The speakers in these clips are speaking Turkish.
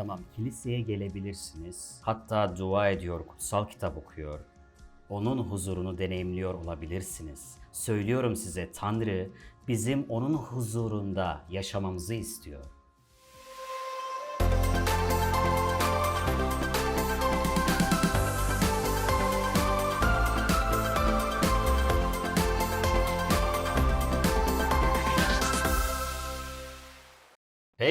Tamam, kiliseye gelebilirsiniz. Hatta dua ediyor, kutsal kitap okuyor. Onun huzurunu deneyimliyor olabilirsiniz. Söylüyorum size Tanrı bizim onun huzurunda yaşamamızı istiyor.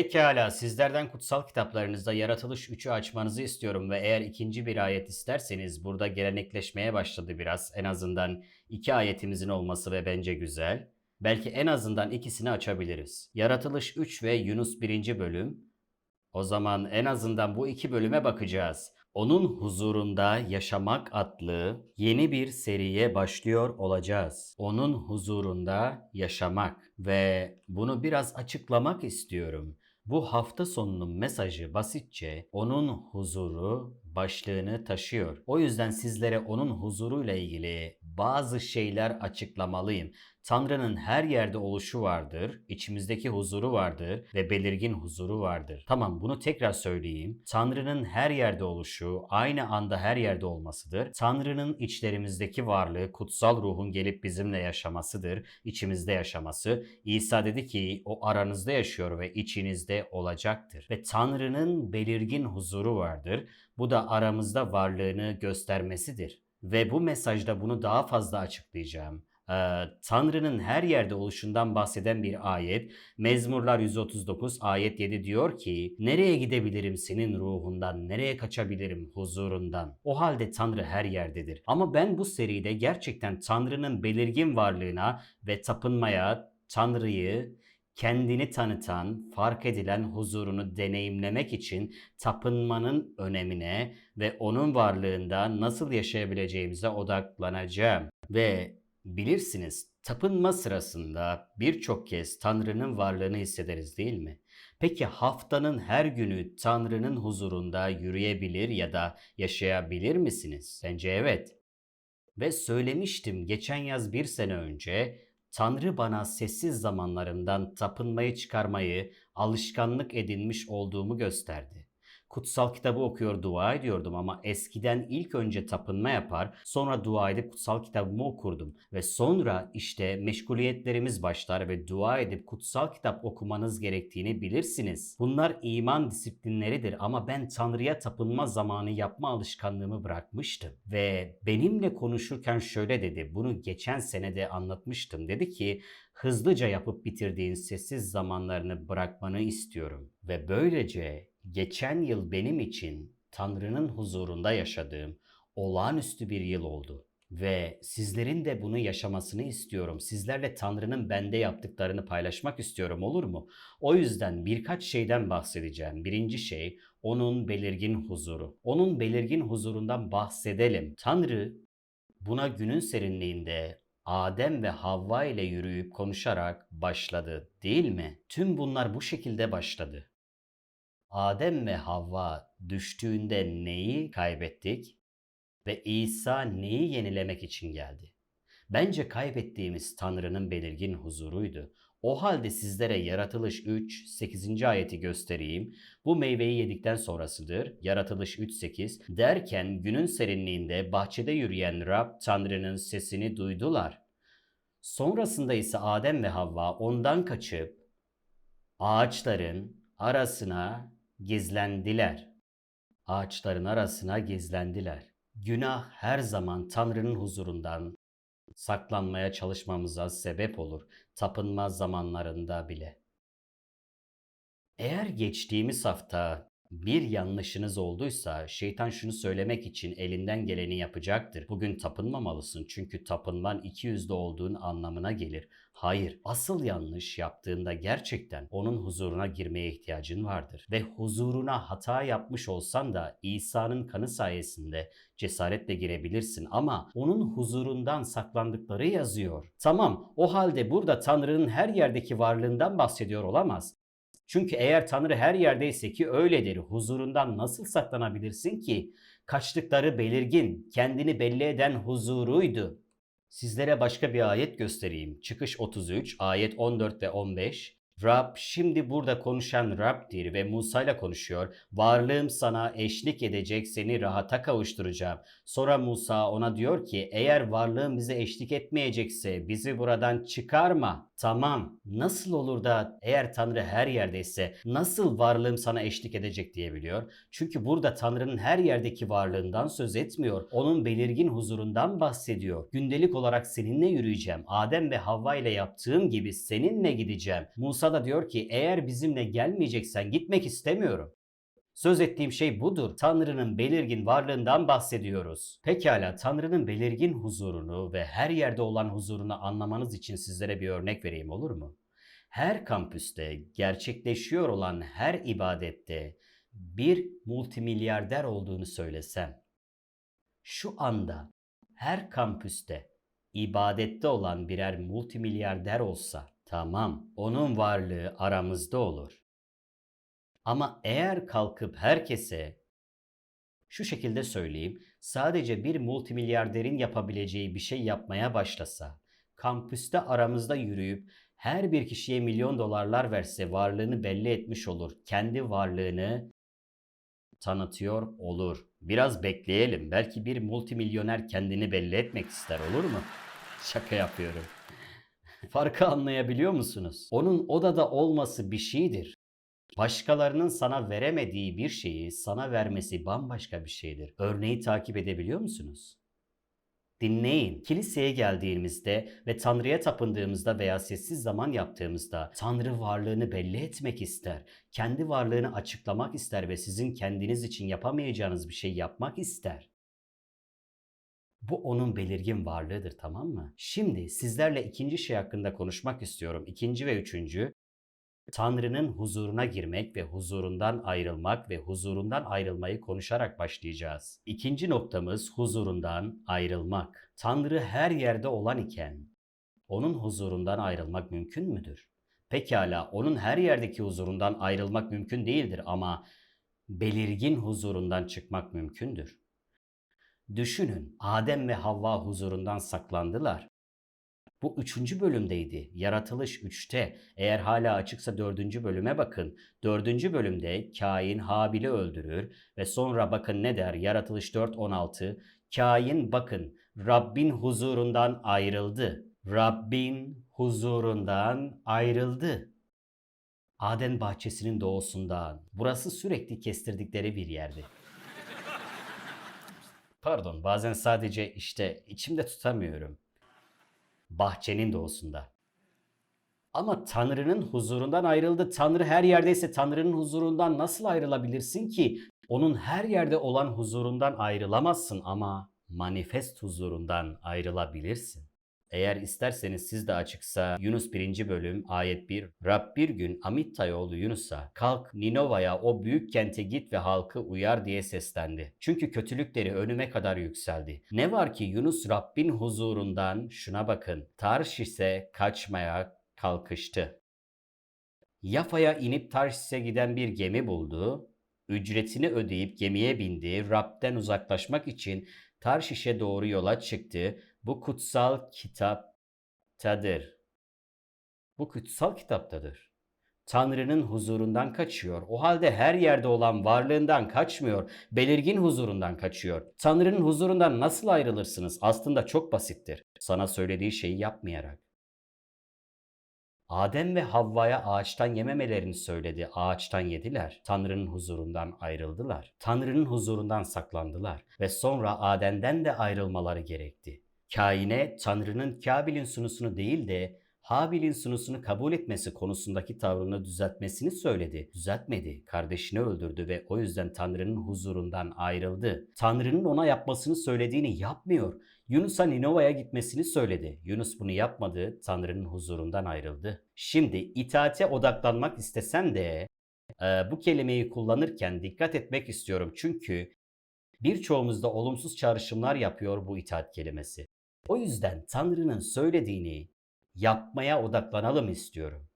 Pekala, sizlerden kutsal kitaplarınızda Yaratılış 3'ü açmanızı istiyorum ve eğer ikinci bir ayet isterseniz burada gelenekleşmeye başladı biraz. En azından iki ayetimizin olması ve bence güzel. Belki en azından ikisini açabiliriz. Yaratılış 3 ve Yunus 1. bölüm. O zaman en azından bu iki bölüme bakacağız. Onun huzurunda yaşamak adlı yeni bir seriye başlıyor olacağız. Onun huzurunda yaşamak ve bunu biraz açıklamak istiyorum. Bu hafta sonunun mesajı basitçe onun huzuru başlığını taşıyor. O yüzden sizlere onun huzuruyla ilgili bazı şeyler açıklamalıyım. Tanrı'nın her yerde oluşu vardır, içimizdeki huzuru vardır ve belirgin huzuru vardır. Tamam bunu tekrar söyleyeyim. Tanrı'nın her yerde oluşu, aynı anda her yerde olmasıdır. Tanrı'nın içlerimizdeki varlığı, kutsal ruhun gelip bizimle yaşamasıdır, içimizde yaşaması. İsa dedi ki o aranızda yaşıyor ve içinizde olacaktır. Ve Tanrı'nın belirgin huzuru vardır. Bu da aramızda varlığını göstermesidir. Ve bu mesajda bunu daha fazla açıklayacağım. Ee, Tanrı'nın her yerde oluşundan bahseden bir ayet. Mezmurlar 139 ayet 7 diyor ki Nereye gidebilirim senin ruhundan, nereye kaçabilirim huzurundan? O halde Tanrı her yerdedir. Ama ben bu seride gerçekten Tanrı'nın belirgin varlığına ve tapınmaya, Tanrı'yı kendini tanıtan, fark edilen huzurunu deneyimlemek için tapınmanın önemine ve onun varlığında nasıl yaşayabileceğimize odaklanacağım. Ve bilirsiniz tapınma sırasında birçok kez Tanrı'nın varlığını hissederiz değil mi? Peki haftanın her günü Tanrı'nın huzurunda yürüyebilir ya da yaşayabilir misiniz? Bence evet. Ve söylemiştim geçen yaz bir sene önce Tanrı bana sessiz zamanlarımdan tapınmayı çıkarmayı alışkanlık edinmiş olduğumu gösterdi. Kutsal kitabı okuyor, dua ediyordum ama eskiden ilk önce tapınma yapar, sonra dua edip kutsal kitabımı okurdum. Ve sonra işte meşguliyetlerimiz başlar ve dua edip kutsal kitap okumanız gerektiğini bilirsiniz. Bunlar iman disiplinleridir ama ben Tanrı'ya tapınma zamanı yapma alışkanlığımı bırakmıştım. Ve benimle konuşurken şöyle dedi, bunu geçen sene de anlatmıştım. Dedi ki, hızlıca yapıp bitirdiğin sessiz zamanlarını bırakmanı istiyorum. Ve böylece geçen yıl benim için Tanrı'nın huzurunda yaşadığım olağanüstü bir yıl oldu. Ve sizlerin de bunu yaşamasını istiyorum. Sizlerle Tanrı'nın bende yaptıklarını paylaşmak istiyorum olur mu? O yüzden birkaç şeyden bahsedeceğim. Birinci şey onun belirgin huzuru. Onun belirgin huzurundan bahsedelim. Tanrı buna günün serinliğinde Adem ve Havva ile yürüyüp konuşarak başladı değil mi? Tüm bunlar bu şekilde başladı. Adem ve Havva düştüğünde neyi kaybettik ve İsa neyi yenilemek için geldi? Bence kaybettiğimiz Tanrı'nın belirgin huzuruydu. O halde sizlere Yaratılış 3 8. ayeti göstereyim. Bu meyveyi yedikten sonrasıdır. Yaratılış 3:8 derken günün serinliğinde bahçede yürüyen Rab Tanrı'nın sesini duydular. Sonrasında ise Adem ve Havva ondan kaçıp ağaçların arasına gizlendiler. Ağaçların arasına gizlendiler. Günah her zaman Tanrı'nın huzurundan saklanmaya çalışmamıza sebep olur. Tapınma zamanlarında bile. Eğer geçtiğimiz hafta bir yanlışınız olduysa şeytan şunu söylemek için elinden geleni yapacaktır. Bugün tapınmamalısın çünkü tapınman iki yüzlü olduğun anlamına gelir. Hayır, asıl yanlış yaptığında gerçekten onun huzuruna girmeye ihtiyacın vardır. Ve huzuruna hata yapmış olsan da İsa'nın kanı sayesinde cesaretle girebilirsin ama onun huzurundan saklandıkları yazıyor. Tamam, o halde burada Tanrı'nın her yerdeki varlığından bahsediyor olamaz. Çünkü eğer Tanrı her yerdeyse ki öyledir, huzurundan nasıl saklanabilirsin ki? Kaçtıkları belirgin, kendini belli eden huzuruydu. Sizlere başka bir ayet göstereyim. Çıkış 33, ayet 14 ve 15. Rab şimdi burada konuşan Rab'dir ve Musa ile konuşuyor. Varlığım sana eşlik edecek seni rahata kavuşturacağım. Sonra Musa ona diyor ki eğer varlığım bize eşlik etmeyecekse bizi buradan çıkarma. Tamam nasıl olur da eğer Tanrı her yerdeyse nasıl varlığım sana eşlik edecek diyebiliyor. Çünkü burada Tanrı'nın her yerdeki varlığından söz etmiyor. Onun belirgin huzurundan bahsediyor. Gündelik olarak seninle yürüyeceğim. Adem ve Havva ile yaptığım gibi seninle gideceğim. Musa da diyor ki eğer bizimle gelmeyeceksen gitmek istemiyorum. Söz ettiğim şey budur. Tanrı'nın belirgin varlığından bahsediyoruz. Pekala Tanrı'nın belirgin huzurunu ve her yerde olan huzurunu anlamanız için sizlere bir örnek vereyim olur mu? Her kampüste gerçekleşiyor olan her ibadette bir multimilyarder olduğunu söylesem, şu anda her kampüste ibadette olan birer multimilyarder olsa tamam onun varlığı aramızda olur. Ama eğer kalkıp herkese şu şekilde söyleyeyim, sadece bir multimilyarderin yapabileceği bir şey yapmaya başlasa, kampüste aramızda yürüyüp her bir kişiye milyon dolarlar verse varlığını belli etmiş olur. Kendi varlığını tanıtıyor olur. Biraz bekleyelim. Belki bir multimilyoner kendini belli etmek ister olur mu? Şaka yapıyorum. Farkı anlayabiliyor musunuz? Onun odada olması bir şeydir. Başkalarının sana veremediği bir şeyi sana vermesi bambaşka bir şeydir. Örneği takip edebiliyor musunuz? Dinleyin. Kiliseye geldiğimizde ve Tanrı'ya tapındığımızda veya sessiz zaman yaptığımızda Tanrı varlığını belli etmek ister. Kendi varlığını açıklamak ister ve sizin kendiniz için yapamayacağınız bir şey yapmak ister. Bu onun belirgin varlığıdır tamam mı? Şimdi sizlerle ikinci şey hakkında konuşmak istiyorum. İkinci ve üçüncü Tanrı'nın huzuruna girmek ve huzurundan ayrılmak ve huzurundan ayrılmayı konuşarak başlayacağız. İkinci noktamız huzurundan ayrılmak. Tanrı her yerde olan iken onun huzurundan ayrılmak mümkün müdür? Pekala onun her yerdeki huzurundan ayrılmak mümkün değildir ama belirgin huzurundan çıkmak mümkündür. Düşünün Adem ve Havva huzurundan saklandılar. Bu üçüncü bölümdeydi. Yaratılış 3'te. Eğer hala açıksa dördüncü bölüme bakın. Dördüncü bölümde Kain Habil'i öldürür ve sonra bakın ne der? Yaratılış 4.16 Kain bakın Rabbin huzurundan ayrıldı. Rabbin huzurundan ayrıldı. Aden bahçesinin doğusundan. Burası sürekli kestirdikleri bir yerdi. Pardon bazen sadece işte içimde tutamıyorum bahçenin doğusunda. Ama Tanrı'nın huzurundan ayrıldı. Tanrı her yerdeyse Tanrı'nın huzurundan nasıl ayrılabilirsin ki? Onun her yerde olan huzurundan ayrılamazsın ama manifest huzurundan ayrılabilirsin. Eğer isterseniz siz de açıksa Yunus 1. bölüm ayet 1. Rab bir gün Amittay oğlu Yunus'a kalk Ninova'ya o büyük kente git ve halkı uyar diye seslendi. Çünkü kötülükleri önüme kadar yükseldi. Ne var ki Yunus Rabbin huzurundan şuna bakın Tarşis'e kaçmaya kalkıştı. Yafa'ya inip Tarşis'e giden bir gemi buldu. Ücretini ödeyip gemiye bindi. Rab'den uzaklaşmak için Tarşiş'e doğru yola çıktı. Bu kutsal kitaptadır. Bu kutsal kitaptadır. Tanrı'nın huzurundan kaçıyor. O halde her yerde olan varlığından kaçmıyor. Belirgin huzurundan kaçıyor. Tanrı'nın huzurundan nasıl ayrılırsınız? Aslında çok basittir. Sana söylediği şeyi yapmayarak. Adem ve Havva'ya ağaçtan yememelerini söyledi. Ağaçtan yediler. Tanrı'nın huzurundan ayrıldılar. Tanrı'nın huzurundan saklandılar. Ve sonra Adem'den de ayrılmaları gerekti. Kain'e Tanrı'nın Kabil'in sunusunu değil de Habil'in sunusunu kabul etmesi konusundaki tavrını düzeltmesini söyledi. Düzeltmedi. Kardeşini öldürdü ve o yüzden Tanrı'nın huzurundan ayrıldı. Tanrı'nın ona yapmasını söylediğini yapmıyor. Yunus'a Ninova'ya gitmesini söyledi. Yunus bunu yapmadı. Tanrı'nın huzurundan ayrıldı. Şimdi itaate odaklanmak istesen de e, bu kelimeyi kullanırken dikkat etmek istiyorum. Çünkü birçoğumuzda olumsuz çağrışımlar yapıyor bu itaat kelimesi. O yüzden Tanrı'nın söylediğini yapmaya odaklanalım istiyorum.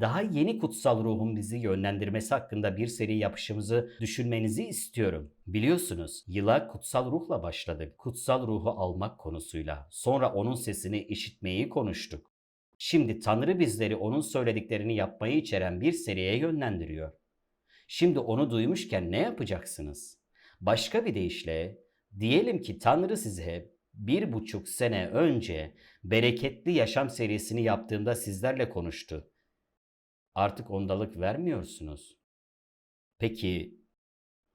Daha yeni kutsal ruhun bizi yönlendirmesi hakkında bir seri yapışımızı düşünmenizi istiyorum. Biliyorsunuz yıla kutsal ruhla başladık. Kutsal ruhu almak konusuyla. Sonra onun sesini işitmeyi konuştuk. Şimdi Tanrı bizleri onun söylediklerini yapmayı içeren bir seriye yönlendiriyor. Şimdi onu duymuşken ne yapacaksınız? Başka bir deyişle diyelim ki Tanrı size bir buçuk sene önce bereketli yaşam serisini yaptığımda sizlerle konuştu. Artık ondalık vermiyorsunuz. Peki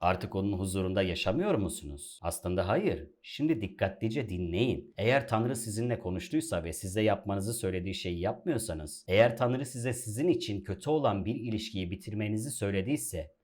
Artık onun huzurunda yaşamıyor musunuz? Aslında hayır. Şimdi dikkatlice dinleyin. Eğer Tanrı sizinle konuştuysa ve size yapmanızı söylediği şeyi yapmıyorsanız, eğer Tanrı size sizin için kötü olan bir ilişkiyi bitirmenizi söylediyse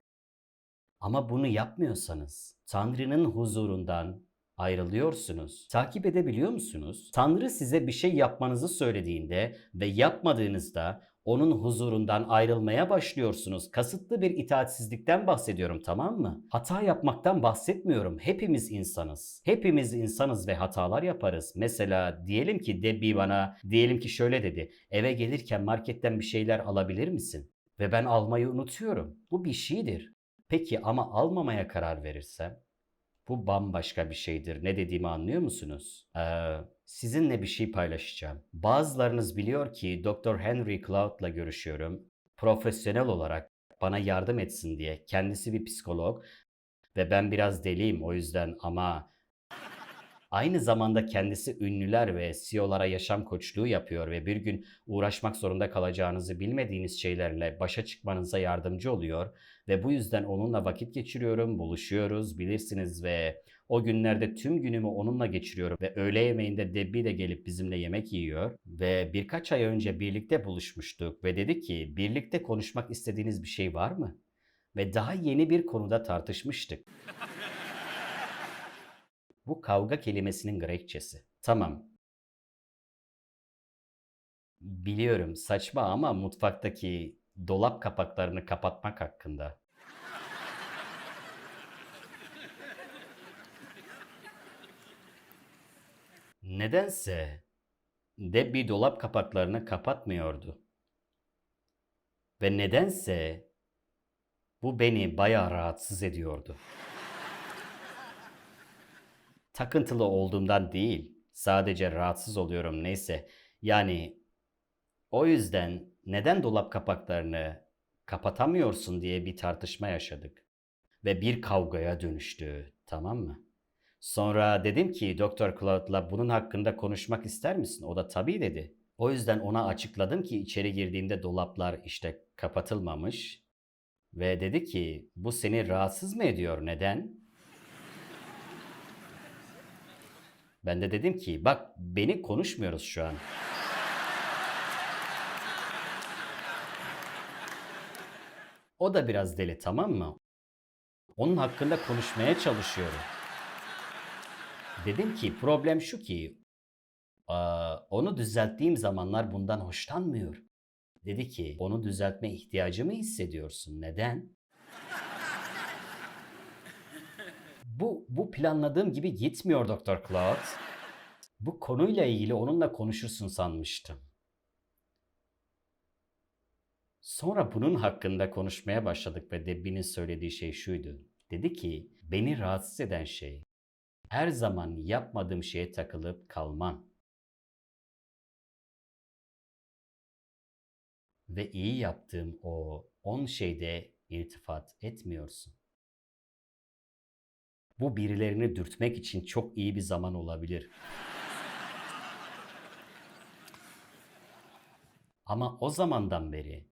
ama bunu yapmıyorsanız Tanrı'nın huzurundan ayrılıyorsunuz. Takip edebiliyor musunuz? Tanrı size bir şey yapmanızı söylediğinde ve yapmadığınızda onun huzurundan ayrılmaya başlıyorsunuz. Kasıtlı bir itaatsizlikten bahsediyorum tamam mı? Hata yapmaktan bahsetmiyorum. Hepimiz insanız. Hepimiz insanız ve hatalar yaparız. Mesela diyelim ki Debbie bana diyelim ki şöyle dedi. Eve gelirken marketten bir şeyler alabilir misin? Ve ben almayı unutuyorum. Bu bir şeydir. Peki ama almamaya karar verirsem? Bu bambaşka bir şeydir. Ne dediğimi anlıyor musunuz? Ee, sizinle bir şey paylaşacağım. Bazılarınız biliyor ki Dr. Henry Cloud'la görüşüyorum. Profesyonel olarak bana yardım etsin diye. Kendisi bir psikolog ve ben biraz deliyim o yüzden ama Aynı zamanda kendisi ünlüler ve CEO'lara yaşam koçluğu yapıyor ve bir gün uğraşmak zorunda kalacağınızı bilmediğiniz şeylerle başa çıkmanıza yardımcı oluyor ve bu yüzden onunla vakit geçiriyorum, buluşuyoruz bilirsiniz ve o günlerde tüm günümü onunla geçiriyorum ve öğle yemeğinde Debbie de gelip bizimle yemek yiyor ve birkaç ay önce birlikte buluşmuştuk ve dedi ki birlikte konuşmak istediğiniz bir şey var mı? Ve daha yeni bir konuda tartışmıştık. Bu kavga kelimesinin Grekçesi. Tamam. Biliyorum saçma ama mutfaktaki dolap kapaklarını kapatmak hakkında. Nedense Debbie dolap kapaklarını kapatmıyordu. Ve nedense bu beni bayağı rahatsız ediyordu. Takıntılı olduğumdan değil, sadece rahatsız oluyorum neyse. Yani o yüzden neden dolap kapaklarını kapatamıyorsun diye bir tartışma yaşadık. Ve bir kavgaya dönüştü, tamam mı? Sonra dedim ki Doktor Cloud'la bunun hakkında konuşmak ister misin? O da tabii dedi. O yüzden ona açıkladım ki içeri girdiğimde dolaplar işte kapatılmamış. Ve dedi ki bu seni rahatsız mı ediyor? Neden? Ben de dedim ki bak beni konuşmuyoruz şu an. O da biraz deli tamam mı? Onun hakkında konuşmaya çalışıyorum. Dedim ki problem şu ki onu düzelttiğim zamanlar bundan hoşlanmıyor. Dedi ki onu düzeltme ihtiyacımı hissediyorsun. Neden? Bu, bu planladığım gibi gitmiyor Doktor Cloud. Bu konuyla ilgili onunla konuşursun sanmıştım. Sonra bunun hakkında konuşmaya başladık ve Debbie'nin söylediği şey şuydu. Dedi ki beni rahatsız eden şey her zaman yapmadığım şeye takılıp kalman. Ve iyi yaptığım o on şeyde irtifat etmiyorsun. Bu birilerini dürtmek için çok iyi bir zaman olabilir. Ama o zamandan beri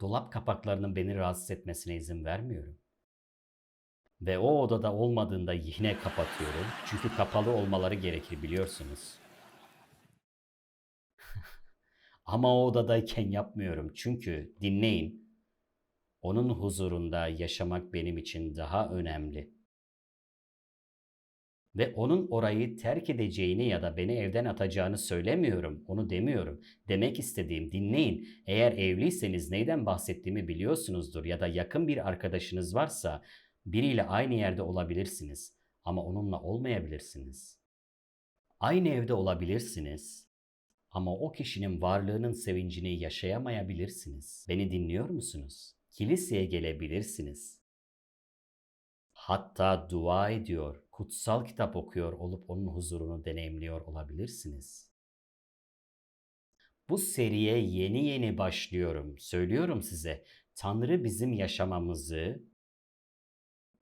dolap kapaklarının beni rahatsız etmesine izin vermiyorum. Ve o odada olmadığında yine kapatıyorum. Çünkü kapalı olmaları gerekir biliyorsunuz. Ama o odadayken yapmıyorum. Çünkü dinleyin. Onun huzurunda yaşamak benim için daha önemli. Ve onun orayı terk edeceğini ya da beni evden atacağını söylemiyorum. Onu demiyorum. Demek istediğim dinleyin. Eğer evliyseniz neyden bahsettiğimi biliyorsunuzdur ya da yakın bir arkadaşınız varsa biriyle aynı yerde olabilirsiniz ama onunla olmayabilirsiniz. Aynı evde olabilirsiniz ama o kişinin varlığının sevincini yaşayamayabilirsiniz. Beni dinliyor musunuz? Kiliseye gelebilirsiniz. Hatta dua ediyor, kutsal kitap okuyor olup onun huzurunu deneyimliyor olabilirsiniz. Bu seriye yeni yeni başlıyorum. Söylüyorum size. Tanrı bizim yaşamamızı,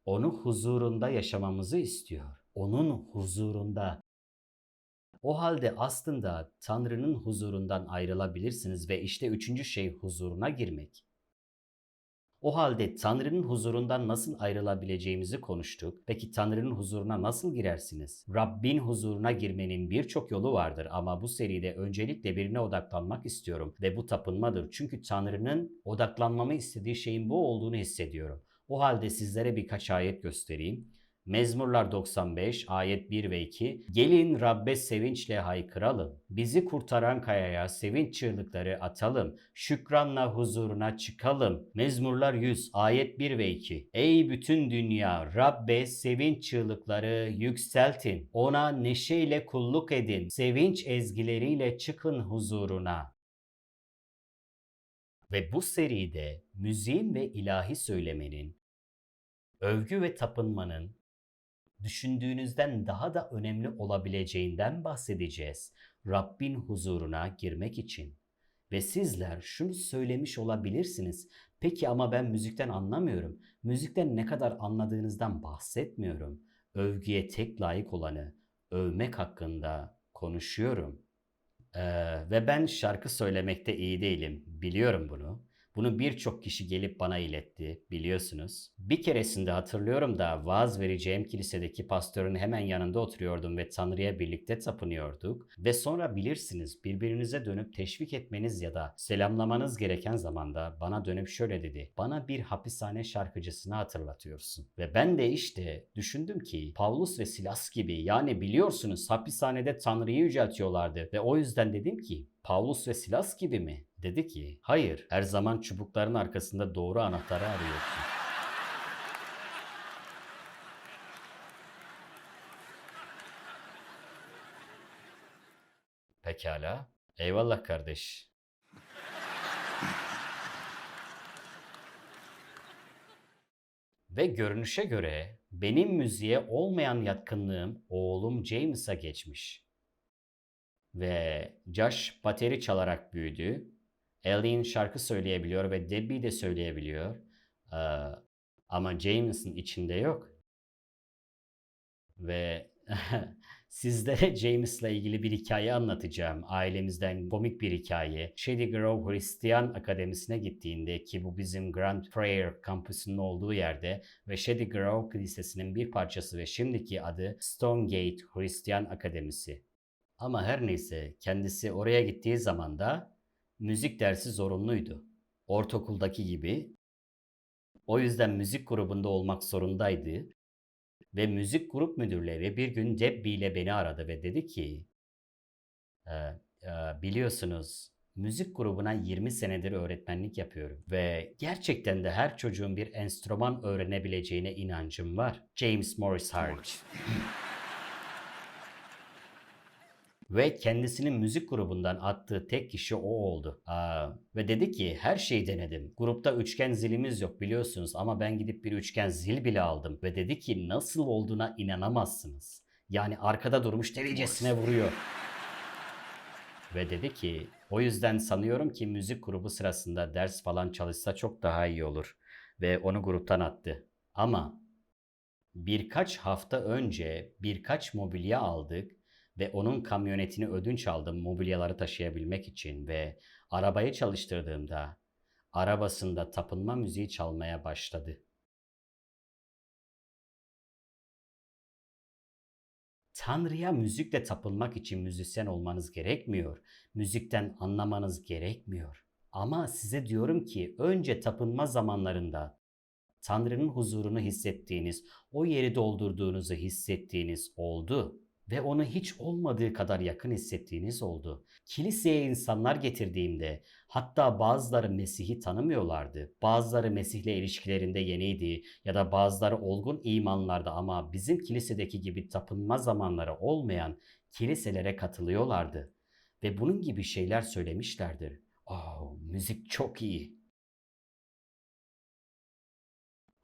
onun huzurunda yaşamamızı istiyor. Onun huzurunda. O halde aslında Tanrı'nın huzurundan ayrılabilirsiniz ve işte üçüncü şey huzuruna girmek. O halde Tanrı'nın huzurundan nasıl ayrılabileceğimizi konuştuk. Peki Tanrı'nın huzuruna nasıl girersiniz? Rabbin huzuruna girmenin birçok yolu vardır ama bu seride öncelikle birine odaklanmak istiyorum ve bu tapınmadır. Çünkü Tanrı'nın odaklanmamı istediği şeyin bu olduğunu hissediyorum. O halde sizlere birkaç ayet göstereyim. Mezmurlar 95 ayet 1 ve 2 Gelin Rabbe sevinçle haykıralım. Bizi kurtaran kayaya sevinç çığlıkları atalım. Şükranla huzuruna çıkalım. Mezmurlar 100 ayet 1 ve 2 Ey bütün dünya Rabbe sevinç çığlıkları yükseltin. Ona neşeyle kulluk edin. Sevinç ezgileriyle çıkın huzuruna. Ve bu seride müziğin ve ilahi söylemenin, övgü ve tapınmanın düşündüğünüzden daha da önemli olabileceğinden bahsedeceğiz. Rabbin huzuruna girmek için. Ve sizler şunu söylemiş olabilirsiniz. Peki ama ben müzikten anlamıyorum. Müzikten ne kadar anladığınızdan bahsetmiyorum. Övgüye tek layık olanı övmek hakkında konuşuyorum. Ee, ve ben şarkı söylemekte iyi değilim. Biliyorum bunu. Bunu birçok kişi gelip bana iletti biliyorsunuz. Bir keresinde hatırlıyorum da vaaz vereceğim kilisedeki pastörün hemen yanında oturuyordum ve Tanrı'ya birlikte tapınıyorduk. Ve sonra bilirsiniz birbirinize dönüp teşvik etmeniz ya da selamlamanız gereken zamanda bana dönüp şöyle dedi. Bana bir hapishane şarkıcısını hatırlatıyorsun. Ve ben de işte düşündüm ki Pavlus ve Silas gibi yani biliyorsunuz hapishanede Tanrı'yı yüceltiyorlardı ve o yüzden dedim ki Pavlus ve Silas gibi mi? Dedi ki, hayır her zaman çubukların arkasında doğru anahtarı arıyorsun. Pekala. Eyvallah kardeş. Ve görünüşe göre benim müziğe olmayan yatkınlığım oğlum James'a geçmiş. Ve Josh bateri çalarak büyüdü. Ellen şarkı söyleyebiliyor ve Debbie de söyleyebiliyor. Ee, ama James'in içinde yok. Ve sizlere James'la ilgili bir hikaye anlatacağım. Ailemizden komik bir hikaye. Shady Grove Hristiyan Akademisi'ne gittiğinde ki bu bizim Grand Prayer kampüsünün olduğu yerde ve Shady Grove Kilisesi'nin bir parçası ve şimdiki adı Stonegate Hristiyan Akademisi. Ama her neyse kendisi oraya gittiği zaman da müzik dersi zorunluydu. Ortaokuldaki gibi. O yüzden müzik grubunda olmak zorundaydı. Ve müzik grup müdürleri bir gün Debbie ile beni aradı ve dedi ki "Ee, e, biliyorsunuz müzik grubuna 20 senedir öğretmenlik yapıyorum ve gerçekten de her çocuğun bir enstrüman öğrenebileceğine inancım var. James Morris hariç. Ve kendisinin müzik grubundan attığı tek kişi o oldu. Aa, ve dedi ki her şeyi denedim. Grupta üçgen zilimiz yok biliyorsunuz ama ben gidip bir üçgen zil bile aldım. Ve dedi ki nasıl olduğuna inanamazsınız. Yani arkada durmuş delicesine vuruyor. Ve dedi ki o yüzden sanıyorum ki müzik grubu sırasında ders falan çalışsa çok daha iyi olur. Ve onu gruptan attı. Ama birkaç hafta önce birkaç mobilya aldık ve onun kamyonetini ödünç aldım mobilyaları taşıyabilmek için ve arabayı çalıştırdığımda arabasında tapınma müziği çalmaya başladı. Tanrı'ya müzikle tapınmak için müzisyen olmanız gerekmiyor. Müzikten anlamanız gerekmiyor. Ama size diyorum ki önce tapınma zamanlarında Tanrı'nın huzurunu hissettiğiniz, o yeri doldurduğunuzu hissettiğiniz oldu ve onu hiç olmadığı kadar yakın hissettiğiniz oldu. Kiliseye insanlar getirdiğimde hatta bazıları Mesih'i tanımıyorlardı. Bazıları Mesih'le ilişkilerinde yeniydi ya da bazıları olgun imanlarda ama bizim kilisedeki gibi tapınma zamanları olmayan kiliselere katılıyorlardı. Ve bunun gibi şeyler söylemişlerdir. Oh, müzik çok iyi.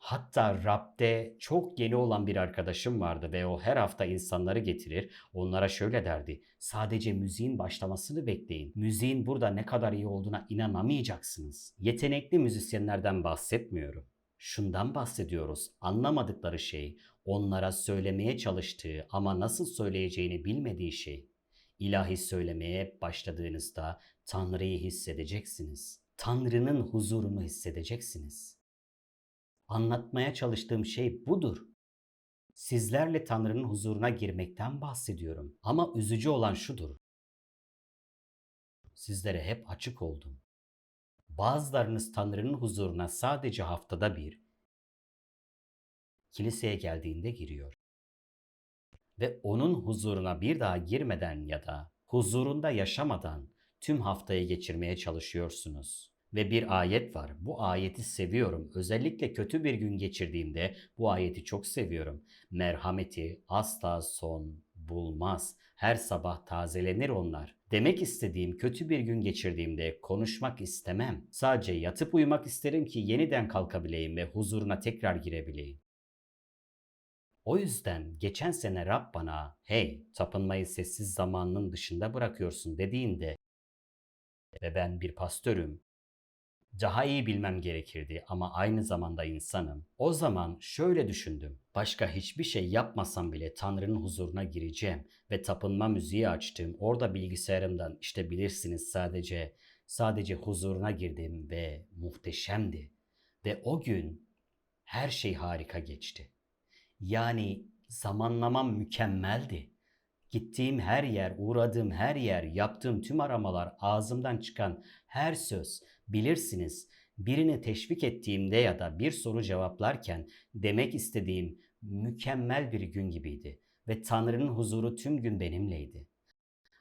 Hatta rapte çok yeni olan bir arkadaşım vardı ve o her hafta insanları getirir. Onlara şöyle derdi. Sadece müziğin başlamasını bekleyin. Müziğin burada ne kadar iyi olduğuna inanamayacaksınız. Yetenekli müzisyenlerden bahsetmiyorum. Şundan bahsediyoruz. Anlamadıkları şey, onlara söylemeye çalıştığı ama nasıl söyleyeceğini bilmediği şey. İlahi söylemeye başladığınızda Tanrı'yı hissedeceksiniz. Tanrı'nın huzurunu hissedeceksiniz. Anlatmaya çalıştığım şey budur. Sizlerle Tanrı'nın huzuruna girmekten bahsediyorum. Ama üzücü olan şudur. Sizlere hep açık oldum. Bazılarınız Tanrı'nın huzuruna sadece haftada bir kiliseye geldiğinde giriyor. Ve onun huzuruna bir daha girmeden ya da huzurunda yaşamadan tüm haftayı geçirmeye çalışıyorsunuz. Ve bir ayet var. Bu ayeti seviyorum. Özellikle kötü bir gün geçirdiğimde bu ayeti çok seviyorum. Merhameti asla son bulmaz. Her sabah tazelenir onlar. Demek istediğim kötü bir gün geçirdiğimde konuşmak istemem. Sadece yatıp uyumak isterim ki yeniden kalkabileyim ve huzuruna tekrar girebileyim. O yüzden geçen sene Rab bana hey tapınmayı sessiz zamanının dışında bırakıyorsun dediğinde ve ben bir pastörüm daha iyi bilmem gerekirdi ama aynı zamanda insanım. O zaman şöyle düşündüm. Başka hiçbir şey yapmasam bile Tanrı'nın huzuruna gireceğim ve tapınma müziği açtım. Orada bilgisayarımdan işte bilirsiniz sadece sadece huzuruna girdim ve muhteşemdi. Ve o gün her şey harika geçti. Yani zamanlamam mükemmeldi. Gittiğim her yer, uğradığım her yer, yaptığım tüm aramalar, ağzımdan çıkan her söz, bilirsiniz birini teşvik ettiğimde ya da bir soru cevaplarken demek istediğim mükemmel bir gün gibiydi ve Tanrı'nın huzuru tüm gün benimleydi.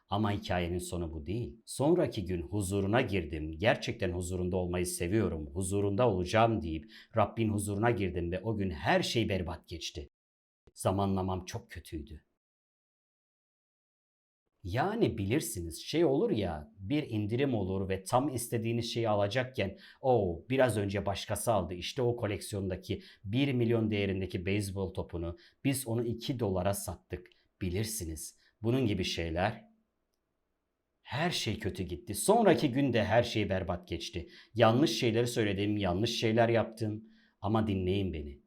Ama hikayenin sonu bu değil. Sonraki gün huzuruna girdim. Gerçekten huzurunda olmayı seviyorum. Huzurunda olacağım deyip Rabbin huzuruna girdim ve o gün her şey berbat geçti. Zamanlamam çok kötüydü. Yani bilirsiniz şey olur ya bir indirim olur ve tam istediğiniz şeyi alacakken o biraz önce başkası aldı işte o koleksiyondaki 1 milyon değerindeki beyzbol topunu biz onu 2 dolara sattık bilirsiniz bunun gibi şeyler her şey kötü gitti. Sonraki günde her şey berbat geçti. Yanlış şeyleri söyledim, yanlış şeyler yaptım ama dinleyin beni.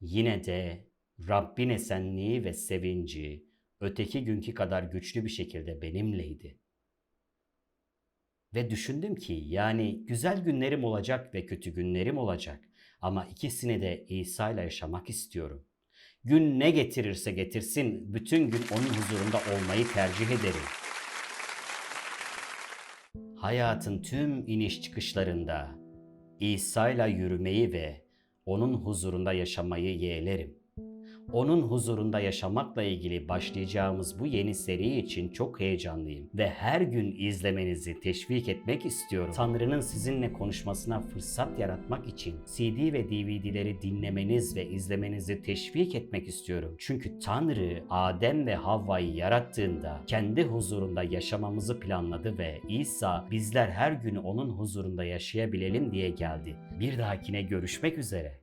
Yine de Rabbin esenliği ve sevinci öteki günkü kadar güçlü bir şekilde benimleydi. Ve düşündüm ki yani güzel günlerim olacak ve kötü günlerim olacak ama ikisini de İsa ile yaşamak istiyorum. Gün ne getirirse getirsin bütün gün onun huzurunda olmayı tercih ederim. Hayatın tüm iniş çıkışlarında İsa ile yürümeyi ve onun huzurunda yaşamayı yeğlerim. Onun huzurunda yaşamakla ilgili başlayacağımız bu yeni seri için çok heyecanlıyım ve her gün izlemenizi teşvik etmek istiyorum. Tanrı'nın sizinle konuşmasına fırsat yaratmak için CD ve DVD'leri dinlemeniz ve izlemenizi teşvik etmek istiyorum. Çünkü Tanrı Adem ve Havva'yı yarattığında kendi huzurunda yaşamamızı planladı ve İsa bizler her gün onun huzurunda yaşayabilelim diye geldi. Bir dahakine görüşmek üzere.